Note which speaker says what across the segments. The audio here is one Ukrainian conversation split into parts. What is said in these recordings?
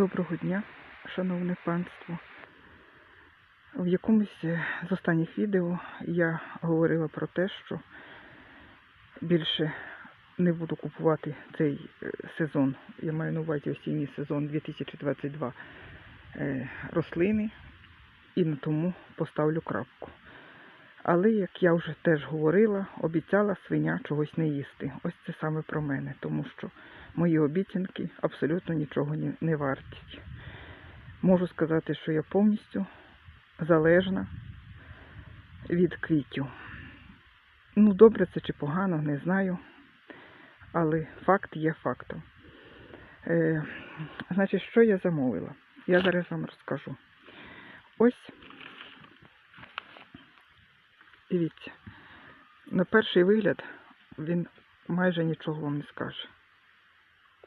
Speaker 1: Доброго дня, шановне панство. В якомусь з останніх відео я говорила про те, що більше не буду купувати цей е, сезон, я маю на увазі осінній сезон 2022 е, рослини і на тому поставлю крапку. Але, як я вже теж говорила, обіцяла свиня чогось не їсти. Ось це саме про мене, тому що мої обіцянки абсолютно нічого не- вартять. Можу сказати, що я повністю залежна від квітів. Ну, добре це чи погано, не знаю. Але факт є фактом. Е, значить, що я замовила? Я зараз вам розкажу. Ось, дивіться, на перший вигляд він майже нічого вам не скаже.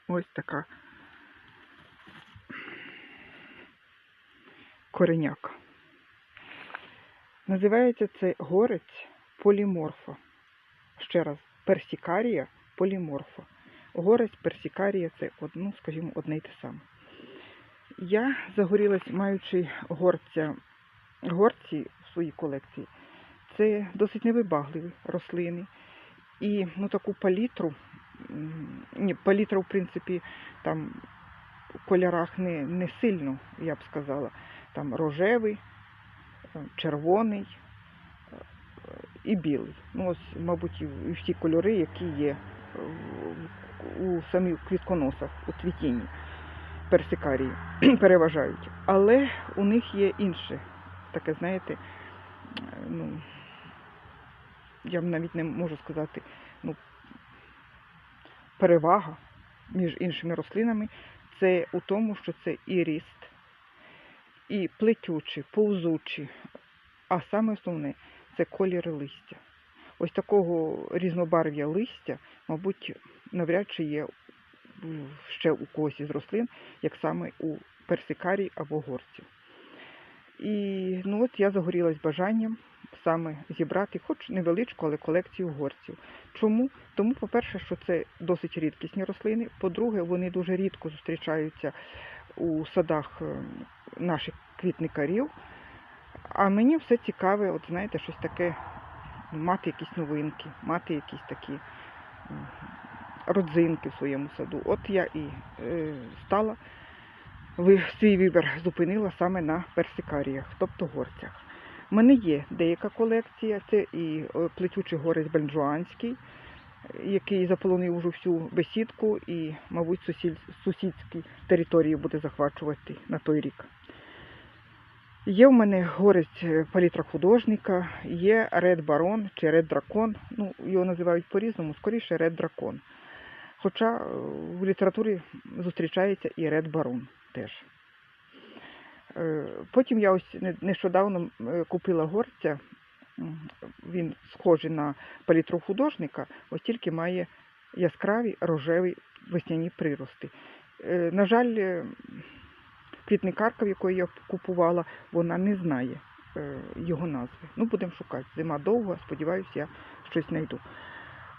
Speaker 1: Ось така кореняка. Називається це горець поліморфа. Ще раз, персікарія поліморфа. Горець, персікарія це одну, скажімо, одне й те саме. Я загорілась, маючи горця, горці в своїй колекції. Це досить невибагливі рослини. І ну, таку палітру, ні, палітра, в принципі, там в кольорах не, не сильно, я б сказала. Там рожевий, е, червоний е, і білий. Ну, ось, мабуть, і всі кольори, які є у самих квітконосах, у цвітінні персикарії, переважають. Але у них є інше, таке, знаєте, е, ну, я навіть не можу сказати, ну, перевага між іншими рослинами це у тому, що це і ріст, і плетючі, повзучі, а саме основне це колір листя. Ось такого різнобарв'я листя, мабуть, навряд чи є ще у когось із рослин, як саме у персикарій або горців. І ну от я загорілась бажанням саме зібрати, хоч невеличку, але колекцію горців. Чому? Тому, по-перше, що це досить рідкісні рослини. По-друге, вони дуже рідко зустрічаються у садах е, наших квітникарів. А мені все цікаве, от знаєте, щось таке, мати якісь новинки, мати якісь такі родзинки в своєму саду. От я і е, стала свій вибір зупинила саме на персикаріях, тобто горцях. У мене є деяка колекція, це і е, плетючий горець бенджуанський, який заполонив уже всю бесідку і, мабуть, сусідські території буде захвачувати на той рік. Є в мене горець е, палітра художника, є Ред Барон чи Ред Дракон. Ну, його називають по-різному, скоріше Ред Дракон. Хоча е, в літературі зустрічається і Ред Барон теж. Е, Потім я ось нещодавно е, купила горця. Він схожий на палітру художника, ось тільки має яскраві рожеві весняні прирости. Е, На жаль, квітникарка, в якої я купувала, вона не знає його назви. Ну, будемо шукати. Зима довга, сподіваюся, я щось знайду.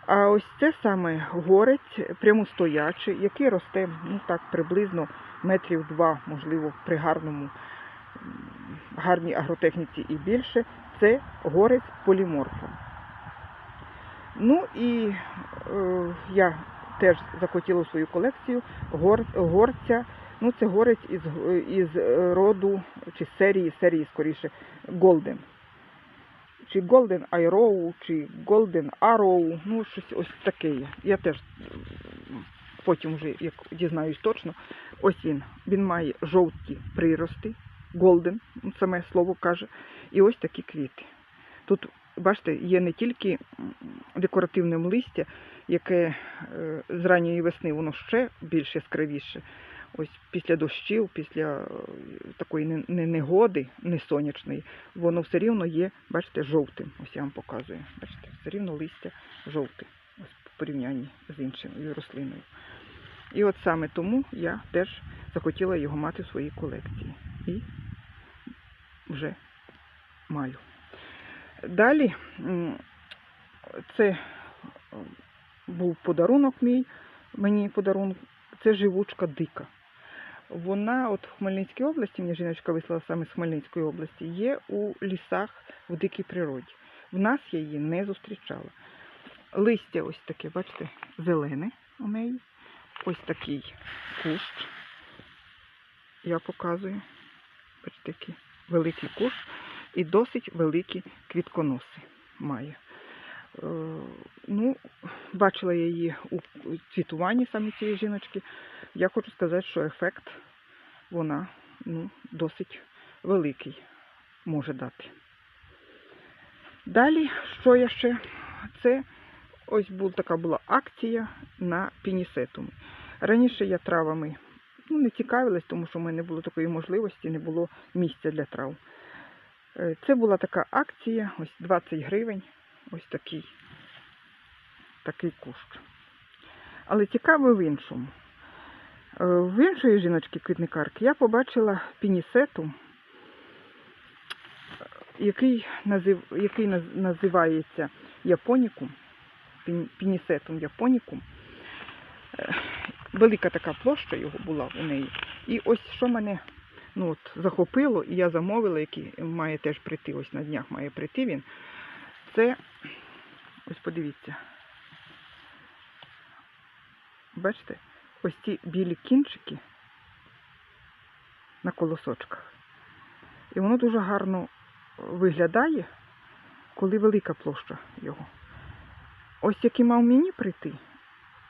Speaker 1: А ось це саме горець прямостоячий, який росте ну так приблизно метрів два, можливо, при гарному гарній агротехніці і більше. Це горець поліморфа. Ну і е, я теж захотіла свою колекцію гор, горця. Ну, це горець із, із е, роду чи серії, серії скоріше, Golden. Чи Golden Arrow, чи Golden Arrow, ну щось ось таке є. Я теж потім вже як дізнаюсь точно. Ось він. Він має жовті прирости, Golden, ну, саме слово каже, і ось такі квіти. Тут, бачите, є не тільки м, декоративне листя, яке е, з ранньої весни воно ще більш яскравіше. Ось після дощів, після е, такої не- не- негоди, не сонячної, воно все рівно є, бачите, жовтим. Ось я вам показую. Бачите, все рівно листя жовте, ось в порівнянні з іншою рослиною. І от саме тому я теж захотіла його мати в своїй колекції. І вже маю. Далі це е, був подарунок мій, мені подарунок, це живучка дика. Вона от в Хмельницькій області, мені жіночка вислала саме з Хмельницької області, є у лісах в дикій природі. В нас я її не зустрічала. Листя ось таке, бачите, зелене у неї. Ось такий кущ. Я показую. Бачите, який великий кущ і досить великі квітконоси має. Е, Ну, бачила я її у цвітуванні саме цієї жіночки. Я хочу сказати, що ефект вона ну, досить великий може дати. Далі, що я ще? Це ось була така була акція на пінісетум. Раніше я травами ну, не цікавилась, тому що в мене не було такої можливості, не було місця для трав. Е, Це була така акція, ось 20 гривень, ось такий, такий кущ. Але цікаво в іншому. Е, В іншої жіночки квітникарки я побачила пінісету, який, назив, який називається японікум, пін- пінісетум японікум. Е, Велика така площа його була у неї. І ось що мене ну, от, захопило, і я замовила, який має теж прийти, ось на днях має прийти він. Це, ось подивіться. Бачите, ось ці білі кінчики на колосочках. І воно дуже гарно виглядає, коли велика площа його. Ось який мав мені прийти,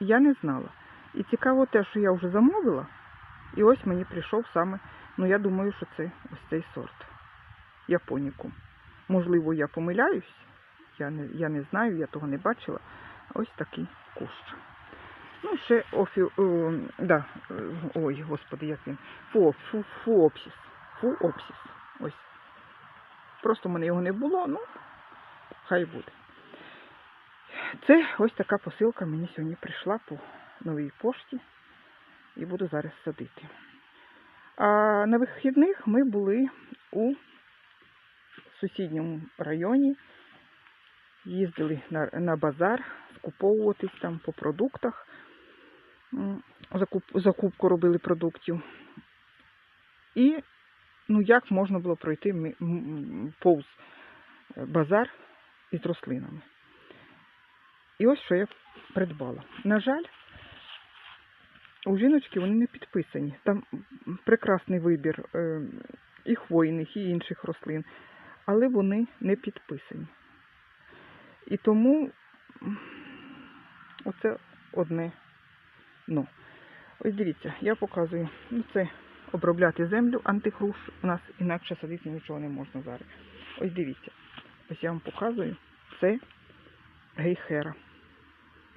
Speaker 1: я не знала. І цікаво те, що я вже замовила, і ось мені прийшов саме, ну я думаю, що це ось цей сорт японікум. Можливо, я помиляюсь, я не, я не знаю, я того не бачила. Ось такий кущ. Ну, ще офі... О, да, е, ой, господи, як він. Фу, фу, фуопсіс. Фуопсіс. Ось. Просто в мене його не було, ну, хай буде. Це ось така посилка мені сьогодні прийшла по новій пошті і буду зараз садити. А на вихідних ми були у сусідньому районі, їздили на, на базар, скуповуватись там по продуктах. Закуп, закупку робили продуктів. І ну як можна було пройти повз е, базар із рослинами. І ось що я придбала. На жаль, у жіночки вони не підписані. Там прекрасний вибір е, і хвойних, і інших рослин, але вони не підписані. І тому оце одне ну. Ось дивіться, я показую. Ну, це обробляти землю антихруш. У нас інакше садити нічого не можна зараз. Ось дивіться. Ось я вам показую. Це гейхера.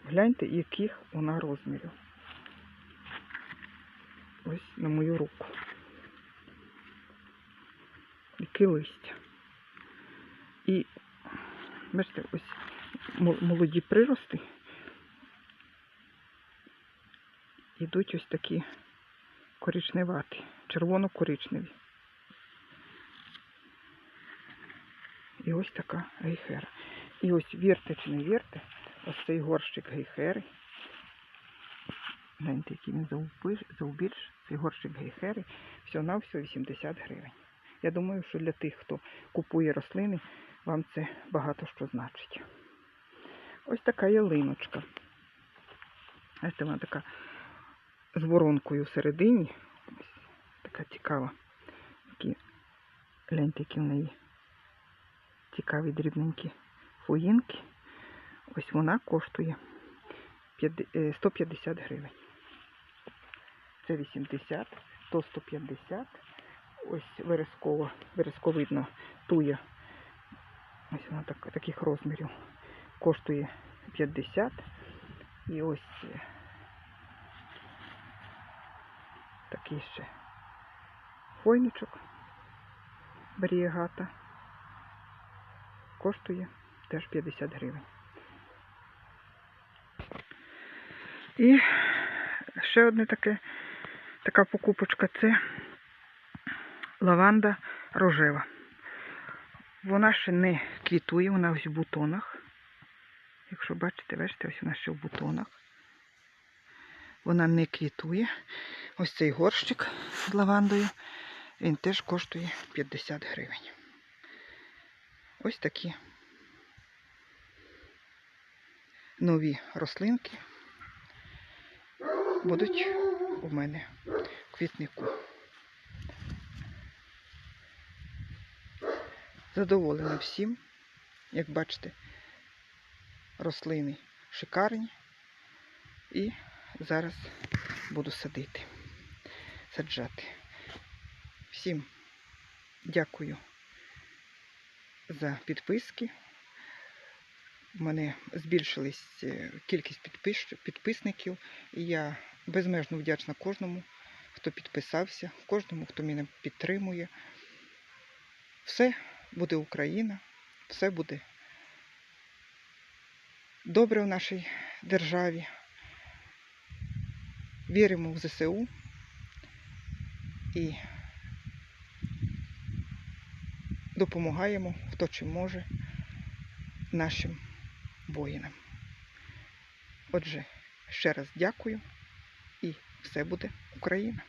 Speaker 1: Гляньте, яких вона розмірів. Ось на мою руку. Яке листя. І, бачите, ось молоді прирости. Ідуть ось такі коричневаті, червоно-коричневі. І ось така гейхера. І ось вірте чи не вірте, ось цей горщик гейхери. Гляньте, який він завбільш, цей горщик гейхери, всього на всього 80 гривень. Я думаю, що для тих, хто купує рослини, вам це багато що значить. Ось така ялиночка. Ось вона така з воронкою всередині. Ось така цікава. Такі, гляньте, в неї цікаві дрібненькі фуїнки. Ось вона коштує е, 150 гривень. Це 80, то 150. Ось верескова, вересковидна туя. Ось вона так, таких розмірів. Коштує 50. І ось е, такий ще хвойничок барієгата. Коштує теж 50 гривень. І ще одне таке, така покупочка це лаванда рожева. Вона ще не квітує, вона ось в бутонах. Якщо бачите, бачите, ось вона ще в бутонах. Вона не квітує. Ось цей горщик з лавандою. Він теж коштує 50 гривень. Ось такі нові рослинки будуть у мене в квітнику. Задоволена всім. Як бачите, рослини шикарні. І зараз буду садити, саджати. Всім дякую за підписки. У мене збільшилась е, кількість підпис... підписників, і я безмежно вдячна кожному, хто підписався, кожному, хто мене підтримує. Все буде Україна, все буде добре в нашій державі. Віримо в ЗСУ і допомагаємо, хто чим може нашим воїнам. Отже, ще раз дякую і все буде Україна!